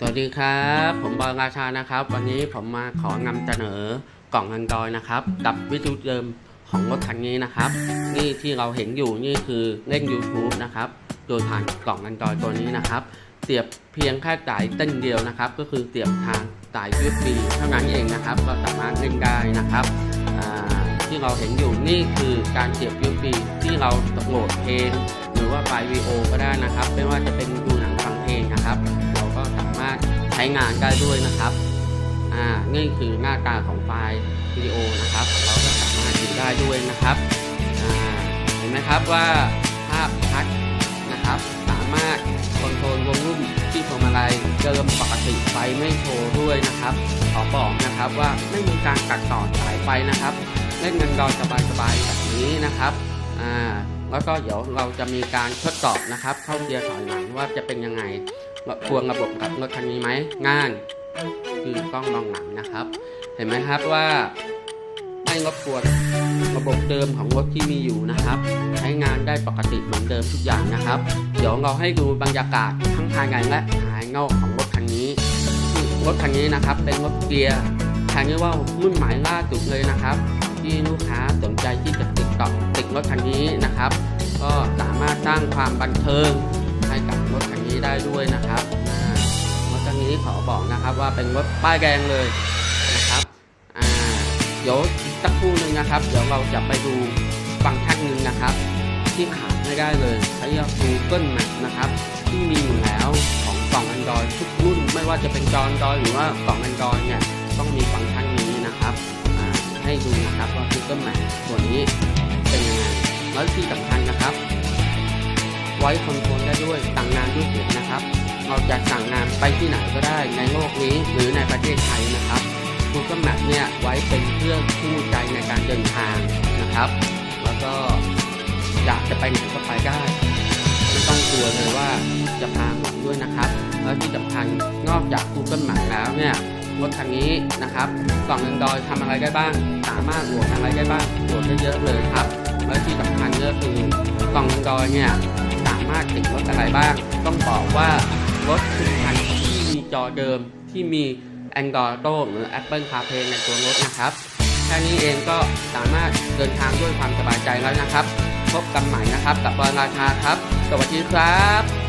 สวัสดีครับ ผมบอยราชานะครับ วันนี้ผมมาขอนำเสนอกล่อง Android นะครับ กับวิทยุเดิมของรถคันนี้นะครับ นี่ที่เราเห็นอยู่นี่คือเล่น YouTube นะครับ โดยผ่านกล่อง Android ตัวนี้นะครับ เสียบเพียงแค่สายเต้นเดียวนะครับ ก็คือเสียบทางสาย USB เท่านั้นเองนะครับ ก็สามารถเล่นได้นะครับที่เราเห็นอยู่นี่คือการเสียบ USB ที่เราโหลดเพลงหรือว่าไฟล์วีโอก็ได้นะครับ ไม่ว่าจะเป็นดูหนังฟังเพลงนะครับ ช้งานได้ด้วยนะครับ อ่า นี่คือหน้าตาของไฟล์วิดีโอนะครับ เราก็สามารถดูได้ด้วยนะครับ อ่า เห็นไหมครับว่าภาพชัดนะครับ สามารถคอนโทรลวงลุ่มที่พวงมาลัยเดิมปกติไฟไม่โชว์ด้วยนะครับ ขอบอกนะครับว่าไม่มีการตัดต่อสายไฟนะครับ เล่นกันดอยสบายๆแบบนี้นะครับ อ่าแล้วก็เดี๋ยวเราจะมีการทดสอบนะครับ เข้าเกียร์ถอยหลังว่าจะเป็นยังไง ควรระบบกับรถคันนี้ไหมงายคือกล้องมองหลังนะครับ เห็นไหมครับว่าไม่รบกวนระบบเดิมของรถที่มีอยู่นะครับ ใช้งานได้ปกติเหมือนเดิมทุกอย่างนะครับ เดี๋ยวเราให้ดูบรรยากาศทั้งภายในและภายนอกของรถคันนี้รถคันนี้นะครับเป็นรถเกียร์คันนี้ว่ารุ่นใหม่ล่าสุดเลยนะครับ ที่ลูกค้าสนใจที่จะติดต่อติดรถคันนี้นะครับ ก็สามารถสร้างความบันเทิง ให้กับรถคันนี้ได้ด้วยนะครับรถคันนี้ขอบอกนะครับว่าเป็นรถป้ายแดงเลยนะครับเดี๋ยวสักครู่หนึ่งนะครับ เดี๋ยวเราจะไปดูฟังก์ชันหนึ่งนะครับ ที่ขาดไม่ได้เลยใช้กับ Google Map นะครับ ที่มีอยู่แล้วของกล่อง Android ทุกรุ่น ไม่ว่าจะเป็นจอ Android หรือว่ากล่อง Android เนี่ยต้องมีฟังก์ชันนี้นะครับให้ดูนะครับว่า Google Map ตัวนี้เป็นยังไงแล้วที่สำคัญนะครับ ไว้คอนโทรลได้ด้วยสั่งงานด้วยเสียงนะครับ เราจะสั่งงานไปที่ไหนก็ได้ในโลกนี้หรือในประเทศไทยนะครับ Google Map เนี่ยไว้เป็นเครื่องคู่ใจในการเดินทางนะครับ แล้วก็อยากจะไปไหนก็ไปได้ไม่ต้องกลัวเลยว่าจะพาหลงด้วยนะครับ แล้วที่สำคัญนอกจาก Google Map แล้วเนี่ยรถคันนี้นะครับกล่อง Android ทำอะไรได้บ้าง สามารถโหลดอะไรได้บ้างโหลดได้เยอะเลยครับ และที่สำคัญก็คือกล่อง Android เนี่ยามารถติดรถอะไรบ้าง ต้องบอกว่ารถทุกคันที่มีจอเดิมที่มี Android Auto หรือ Apple CarPlay ในตัวรถนะครับ แค่นี้เองก็สามารถเดินทางด้วยความสบายใจแล้วนะครับ พบกันใหม่นะครับ กับบอลราชาครับ สวัสดีครับ